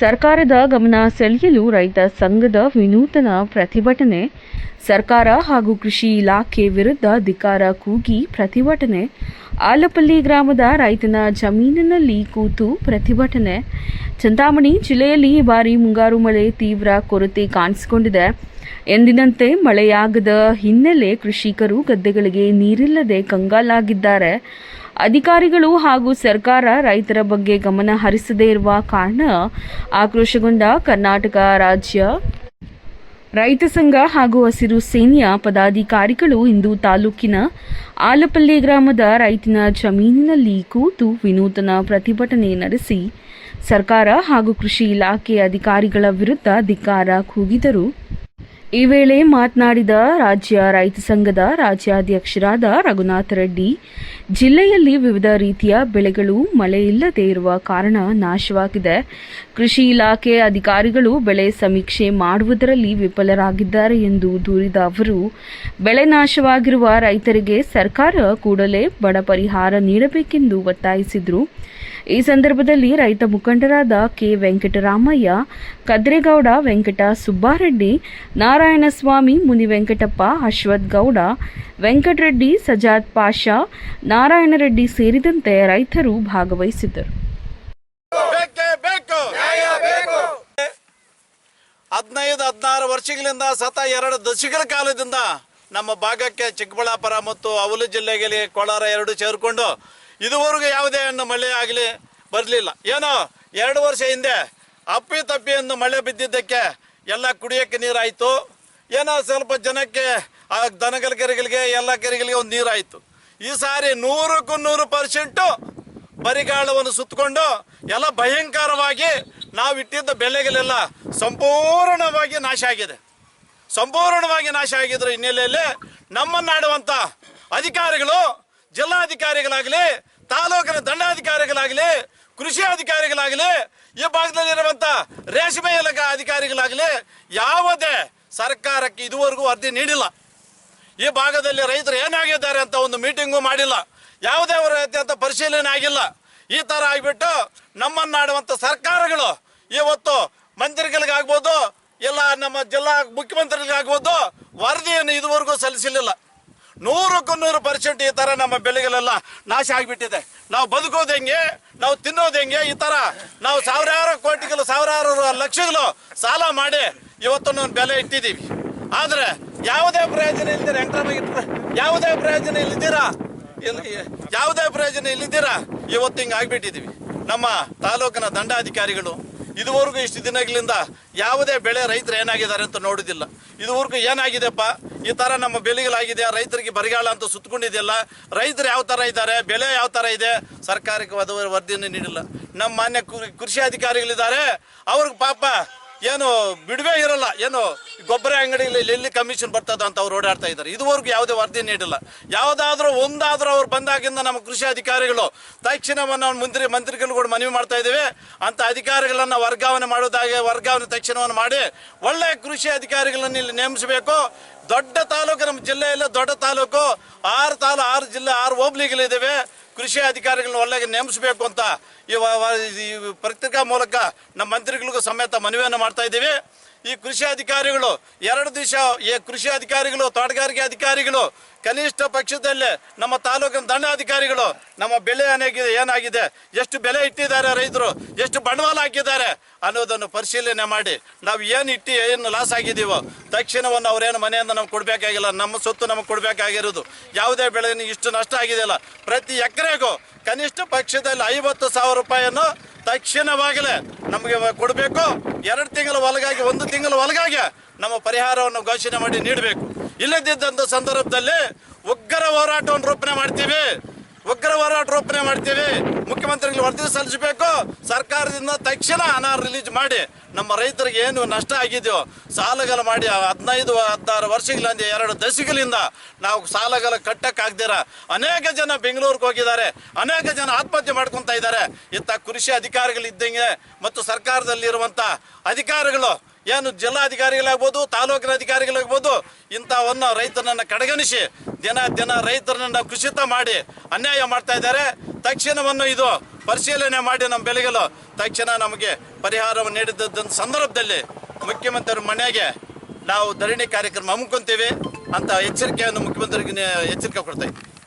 ಸರ್ಕಾರದ ಗಮನ ಸೆಳೆಯಲು ರೈತ ಸಂಘದ ವಿನೂತನ ಪ್ರತಿಭಟನೆ, ಸರ್ಕಾರ ಹಾಗೂ ಕೃಷಿ ಇಲಾಖೆ ವಿರುದ್ಧ ಧಿಕಾರ ಕೂಗಿ ಪ್ರತಿಭಟನೆ, ಆಲಪಲ್ಲಿ ಗ್ರಾಮದ ರೈತನ ಜಮೀನಿನಲ್ಲಿ ಕೂತು ಪ್ರತಿಭಟನೆ. ಚಿಂತಾಮಣಿ ಜಿಲ್ಲೆಯಲ್ಲಿ ಬಾರಿ ಮುಂಗಾರು ಮಳೆ ತೀವ್ರ ಕೊರತೆ ಕಾಣಿಸಿಕೊಂಡಿದೆ. ಎಂದಿನಂತೆ ಮಳೆಯಾಗದ ಹಿನ್ನೆಲೆ ಕೃಷಿಕರು ಗದ್ದೆಗಳಿಗೆ ನೀರಿಲ್ಲದೆ ಕಂಗಾಲಾಗಿದ್ದಾರೆ. ಅಧಿಕಾರಿಗಳು ಹಾಗೂ ಸರ್ಕಾರ ರೈತರ ಬಗ್ಗೆ ಗಮನ ಹರಿಸದೇ ಇರುವ ಕಾರಣ ಆಕ್ರೋಶಗೊಂಡ ಕರ್ನಾಟಕ ರಾಜ್ಯ ರೈತ ಸಂಘ ಹಾಗೂ ಹಸಿರು ಸೇನೆಯ ಪದಾಧಿಕಾರಿಗಳು ಇಂದು ತಾಲೂಕಿನ ಆಲಪಲ್ಲಿ ಗ್ರಾಮದ ರೈತನ ಜಮೀನಿನಲ್ಲಿ ಕೂತು ವಿನೂತನ ಪ್ರತಿಭಟನೆ ನಡೆಸಿ ಸರ್ಕಾರ ಹಾಗೂ ಕೃಷಿ ಇಲಾಖೆ ಅಧಿಕಾರಿಗಳ ವಿರುದ್ಧ ಧಿಕ್ಕಾರ ಕೂಗಿದರು. ಈ ವೇಳೆ ಮಾತನಾಡಿದ ರಾಜ್ಯ ರೈತ ಸಂಘದ ರಾಜ್ಯಾಧ್ಯಕ್ಷರಾದ ರಘುನಾಥ ರೆಡ್ಡಿ, ಜಿಲ್ಲೆಯಲ್ಲಿ ವಿವಿಧ ರೀತಿಯ ಬೆಳೆಗಳು ಮಳೆ ಇಲ್ಲದೆ ಇರುವ ಕಾರಣ ನಾಶವಾಗಿದೆ. ಕೃಷಿ ಇಲಾಖೆ ಅಧಿಕಾರಿಗಳು ಬೆಳೆ ಸಮೀಕ್ಷೆ ಮಾಡುವುದರಲ್ಲಿ ವಿಫಲರಾಗಿದ್ದಾರೆ ಎಂದು ದೂರಿದ ಅವರು. ಬೆಳೆ ನಾಶವಾಗಿರುವ ರೈತರಿಗೆ ಸರ್ಕಾರ ಕೂಡಲೇ ಬಡ ಪರಿಹಾರ ನೀಡಬೇಕೆಂದು ಒತ್ತಾಯಿಸಿದರು. ಈ ಸಂದರ್ಭದಲ್ಲಿ ರೈತ ಮುಖಂಡರಾದ ಕೆ. ವೆಂಕಟರಾಮಯ್ಯ ಕದ್ರೇಗೌಡ ವೆಂಕಟ ಸುಬ್ಬಾರೆಡ್ಡಿ ನಾರಾಯಣಸ್ವಾಮಿ ಮುನಿ ವೆಂಕಟಪ್ಪ ಅಶ್ವಥ್ ಗೌಡ ವೆಂಕಟರೆಡ್ಡಿ ಸಜಾದ್ ಪಾಷಾ ನಾರಾಯಣರೆಡ್ಡಿ ಸೇರಿದಂತೆ ರೈತರು ಭಾಗವಹಿಸಿದ್ದರು. ಬೇಕೇ ಬೇಕು. ಹದಿನೈದು ಹದಿನಾರು ವರ್ಷಗಳಿಂದ ಸತ ಎರಡು ದಶಕಗಳ ಕಾಲದಿಂದ ನಮ್ಮ ಭಾಗಕ್ಕೆ ಚಿಕ್ಕಬಳ್ಳಾಪುರ ಮತ್ತು ಅವಲು ಜಿಲ್ಲೆಗೆ ಕೋಲಾರ ಎರಡು ಸೇರಿಕೊಂಡು ಇದುವರೆಗೂ ಯಾವುದೇ ಹಣ್ಣು ಮಳೆ ಆಗಲಿ ಬರಲಿಲ್ಲ. ಏನೋ ಎರಡು ವರ್ಷ ಹಿಂದೆ ಅಪ್ಪಿ ತಪ್ಪಿ ಎಂದು ಮಳೆ ಬಿದ್ದಿದ್ದಕ್ಕೆ ಎಲ್ಲ ಕುಡಿಯೋಕ್ಕೆ ನೀರಾಯಿತು. ಏನೋ ಸ್ವಲ್ಪ ಜನಕ್ಕೆ, ಆ ದನಗಳ ಕೆರೆಗಳಿಗೆ ಎಲ್ಲ ಕೆರೆಗಳಿಗೆ ಒಂದು ನೀರಾಯಿತು. ಈ ಸಾರಿ ನೂರಕ್ಕೂ ನೂರು ಪರ್ಸೆಂಟು ಬರಿಗಾಳವನ್ನು ಸುತ್ತಕೊಂಡು ಎಲ್ಲ ಭಯಂಕರವಾಗಿ ನಾವು ಇಟ್ಟಿದ್ದ ಬೆಳೆಗಳೆಲ್ಲ ಸಂಪೂರ್ಣವಾಗಿ ನಾಶ ಆಗಿದೆ. ಸಂಪೂರ್ಣವಾಗಿ ನಾಶ ಆಗಿದ್ರ ಹಿನ್ನೆಲೆಯಲ್ಲಿ ನಮ್ಮನ್ನಾಡುವಂಥ ಅಧಿಕಾರಿಗಳು, ಜಿಲ್ಲಾಧಿಕಾರಿಗಳಾಗಲಿ ತಾಲೂಕಿನ ದಂಡಾಧಿಕಾರಿಗಳಾಗಲಿ, ಕೃಷಿ ಅಧಿಕಾರಿಗಳಾಗಲಿ, ಈ ಭಾಗದಲ್ಲಿರುವಂಥ ರೇಷ್ಮೆ ಇಲಾಖೆ ಅಧಿಕಾರಿಗಳಾಗಲಿ ಯಾವುದೇ ಸರ್ಕಾರಕ್ಕೆ ಇದುವರೆಗೂ ವರದಿ ನೀಡಿಲ್ಲ. ಈ ಭಾಗದಲ್ಲಿ ರೈತರು ಏನಾಗಿದ್ದಾರೆ ಅಂತ ಒಂದು ಮೀಟಿಂಗು ಮಾಡಿಲ್ಲ. ಯಾವುದೇ ರೀತಿಯಂತ ಪರಿಶೀಲನೆ ಆಗಿಲ್ಲ. ಈ ತರ ಆಗಿಬಿಟ್ಟು ನಮ್ಮನ್ನಾಡುವಂತ ಸರ್ಕಾರಗಳು ಇವತ್ತು ಮಂತ್ರಿಗಳಿಗಾಗ್ಬೋದು ಇಲ್ಲ ನಮ್ಮ ಜಿಲ್ಲಾ ಮುಖ್ಯಮಂತ್ರಿಗಳಿಗಾಗ್ಬೋದು ವರದಿಯನ್ನು ಇದುವರೆಗೂ ಸಲ್ಲಿಸಲಿಲ್ಲ. ನೂರಕ್ಕೂ ನೂರು ಪರ್ಸೆಂಟ್ ಈ ತರ ನಮ್ಮ ಬೆಳೆಗಳೆಲ್ಲ ನಾಶ ಆಗಿಬಿಟ್ಟಿದೆ. ನಾವು ಬದುಕೋದು ಹೆಂಗೆ? ನಾವು ತಿನ್ನೋದು ಹೆಂಗೆ? ಈ ತರ ನಾವು ಸಾವಿರಾರು ಕೋಟಿಗಳು, ಸಾವಿರಾರು ಲಕ್ಷಗಳು ಸಾಲ ಮಾಡಿ ಇವತ್ತು ನಾವು ಬೆಲೆ ಇಟ್ಟಿದ್ದೀವಿ. ಆದರೆ ಯಾವುದೇ ಪ್ರಯೋಜನ ಇಲ್ದಿರ ವೆಂಕಟರಾಮಯ್ಯ ಯಾವುದೇ ಪ್ರಯೋಜನ ಇಲ್ಲಿದ್ದೀರಾ ಇಲ್ಲ ಯಾವುದೇ ಪ್ರಯೋಜನ ಇಲ್ಲಿದ್ದೀರಾ ಇವತ್ತು ಹಿಂಗೆ ಆಗಿಬಿಟ್ಟಿದ್ದೀವಿ. ನಮ್ಮ ತಾಲೂಕಿನ ದಂಡಾಧಿಕಾರಿಗಳು, ಇದುವರೆಗೂ ಇಷ್ಟು ದಿನಗಳಿಂದ ಯಾವುದೇ ಬೆಳೆ ರೈತರು ಏನಾಗಿದ್ದಾರೆ ಅಂತ ನೋಡೋದಿಲ್ಲ. ಇದುವರೆಗೂ ಏನಾಗಿದೆಪ್ಪ ಈ ತರ ನಮ್ಮ ಬೆಲೆಗಳಾಗಿದೆ ರೈತರಿಗೆ ಬರಿಗಾಲ ಅಂತ ಸುತ್ತಕೊಂಡಿದೆಯಲ್ಲ ರೈತರು ಯಾವ ತರ ಇದ್ದಾರೆ, ಬೆಲೆ ಯಾವ ತರ ಇದೆ, ಸರ್ಕಾರಕ್ಕೆ ವರದಿಯನ್ನು ನೀಡಿಲ್ಲ. ನಮ್ಮ ಮಾನ್ಯ ಕೃಷಿ ಅಧಿಕಾರಿಗಳಿದ್ದಾರೆ, ಅವ್ರಿಗೆ ಪಾಪ ಏನು ಬಿಡುವೆ ಇರಲ್ಲ, ಏನು ಗೊಬ್ಬರ ಅಂಗಡಿಯಲ್ಲಿ ಎಲ್ಲಿ ಕಮಿಷನ್ ಬರ್ತದ ಅಂತ ಅವ್ರು ಓಡಾಡ್ತಾ ಇದ್ದಾರೆ. ಇದುವರೆಗೂ ಯಾವುದೇ ವರದಿ ನೀಡಿಲ್ಲ. ಯಾವುದಾದ್ರೂ ಒಂದಾದ್ರೂ ಅವ್ರು ಬಂದಾಗಿಂದ ನಮ್ಮ ಕೃಷಿ ಅಧಿಕಾರಿಗಳು ತಕ್ಷಣವನ್ನು ಮಂತ್ರಿ ಮಂತ್ರಿಗಳು ಕೂಡ ಮನವಿ ಮಾಡ್ತಾ ಇದ್ದೇವೆ. ಅಂತ ಅಧಿಕಾರಿಗಳನ್ನ ವರ್ಗಾವಣೆ ಮಾಡೋದಾಗೆ ವರ್ಗಾವಣೆ ತಕ್ಷಣವನ್ನು ಮಾಡಿ ಒಳ್ಳೆ ಕೃಷಿ ಅಧಿಕಾರಿಗಳನ್ನ ಇಲ್ಲಿ ನೇಮಿಸಬೇಕು. ದೊಡ್ಡ ತಾಲೂಕು ನಮ್ಮ ಜಿಲ್ಲೆಯಲ್ಲಿ ದೊಡ್ಡ ತಾಲೂಕು. ಆರು ತಾಲೂ, ಆರು ಜಿಲ್ಲೆ, ಆರು ಹೋಬ್ಳಿಗಳಿದ್ದಾವೆ ಕೃಷಿ ಅಧಿಕಾರಿಗಳನ್ನ ಒಳ್ಳೆಗೆ ನೇಮಿಸಬೇಕು ಅಂತ ಈ ಪತ್ರಿಕಾ ಮೂಲಕ ನಮ್ಮ ಮಂತ್ರಿಗಳಿಗೂ ಸಮೇತ ಮನವಿಯನ್ನು ಮಾಡ್ತಾ ಇದ್ದೀವಿ. ಈ ಕೃಷಿ ಅಧಿಕಾರಿಗಳು, ಎರಡು ದಿವಸ ಈ ಕೃಷಿ ಅಧಿಕಾರಿಗಳು, ತೋಟಗಾರಿಕೆ ಅಧಿಕಾರಿಗಳು, ಕನಿಷ್ಠ ಪಕ್ಷದಲ್ಲೇ ನಮ್ಮ ತಾಲೂಕಿನ ದಂಡಾಧಿಕಾರಿಗಳು ನಮ್ಮ ಬೆಲೆ ಏನಾಗಿದೆ ಏನಾಗಿದೆ, ಎಷ್ಟು ಬೆಲೆ ಇಟ್ಟಿದ್ದಾರೆ ರೈತರು, ಎಷ್ಟು ಬಂಡವಾಳ ಹಾಕಿದ್ದಾರೆ ಅನ್ನೋದನ್ನು ಪರಿಶೀಲನೆ ಮಾಡಿ, ನಾವು ಏನು ಇಟ್ಟು, ಏನು ಲಾಸ್ ಆಗಿದ್ದೀವೋ, ತಕ್ಷಣವನ್ನು ಅವರೇನು ಮನೆಯಿಂದ ನಮ್ಗೆ ಕೊಡಬೇಕಾಗಿಲ್ಲ, ನಮ್ಮ ಸೊತ್ತು ನಮಗೆ ಕೊಡಬೇಕಾಗಿರೋದು, ಯಾವುದೇ ಬೆಳೆ ಇಷ್ಟು ನಷ್ಟ ಆಗಿದೆಯಲ್ಲ, ಪ್ರತಿ ಎಕರೆಗೂ ಕನಿಷ್ಠ ಪಕ್ಷದಲ್ಲಿ ಐವತ್ತು ಸಾವಿರ ರೂಪಾಯಿಯನ್ನು ತಕ್ಷಣವಾಗಲೇ ನಮಗೆ ಕೊಡಬೇಕು. ಎರಡು ತಿಂಗಳ ಒಳಗಾಗಿ, ಒಂದು ತಿಂಗಳ ಒಳಗಾಗಿ ನಮ್ಮ ಪರಿಹಾರವನ್ನು ಘೋಷಣೆ ಮಾಡಿ ನೀಡಬೇಕು. ಇಲ್ಲದಿದ್ದಂಥ ಸಂದರ್ಭದಲ್ಲಿ ಉಗ್ರ ಹೋರಾಟವನ್ನು ರೂಪಣೆ ಮಾಡ್ತೀವಿ. ಉಗ್ರ ಹೋರಾಟ ಮಾಡ್ತೀವಿ. ಮುಖ್ಯಮಂತ್ರಿಗಳು ವರದಿ ಸಲ್ಲಿಸಬೇಕು. ಸರ್ಕಾರದಿಂದ ತಕ್ಷಣ ಹಣ ರಿಲೀಸ್ ಮಾಡಿ. ನಮ್ಮ ರೈತರಿಗೆ ಏನು ನಷ್ಟ ಆಗಿದೆಯೋ ಸಾಲಗಳು ಮಾಡಿ ಹದಿನೈದು, ಹದಿನಾರು ವರ್ಷಗಳಿಂದ ಎರಡು ದಶಕಗಳಿಂದ ನಾವು ಸಾಲಗಳ ಕಟ್ಟಕ್ಕಾಗ್ದಿರ. ಅನೇಕ ಜನ ಬೆಂಗಳೂರಿಗೆ ಹೋಗಿದ್ದಾರೆ. ಅನೇಕ ಜನ ಆತ್ಮಹತ್ಯೆ ಮಾಡ್ಕೊತಾ ಇದ್ದಾರೆ. ಇಂಥ ಕೃಷಿ ಅಧಿಕಾರಿಗಳಿದ್ದಂಗೆ ಮತ್ತು ಸರ್ಕಾರದಲ್ಲಿರುವಂಥ ಅಧಿಕಾರಿಗಳು ಏನು ಜಿಲ್ಲಾಧಿಕಾರಿಗಳಾಗ್ಬೋದು, ತಾಲೂಕಿನ ಅಧಿಕಾರಿಗಳಾಗ್ಬೋದು, ಇಂಥವನ್ನು ರೈತರನ್ನ ಕಡೆಗಣಿಸಿ, ದಿನ ದಿನ ರೈತರನ್ನ ಕುಸಿತ ಮಾಡಿ ಅನ್ಯಾಯ ಮಾಡ್ತಾ ಇದ್ದಾರೆ. ತಕ್ಷಣವನ್ನು ಇದು ಪರಿಶೀಲನೆ ಮಾಡಿ ನಮ್ಮ ಬೆಳೆಗಳು ತಕ್ಷಣ ನಮಗೆ ಪರಿಹಾರವನ್ನು ನೀಡಿದ್ದ ಸಂದರ್ಭದಲ್ಲಿ ಮುಖ್ಯಮಂತ್ರಿ ಮನೆಗೆ ನಾವು ಧರಣಿ ಕಾರ್ಯಕ್ರಮ ಹಮ್ಮಿಕೊಂತೀವಿ ಅಂತ ಎಚ್ಚರಿಕೆಯನ್ನು ಮುಖ್ಯಮಂತ್ರಿಗೆ ಎಚ್ಚರಿಕೆ ಕೊಡ್ತಾ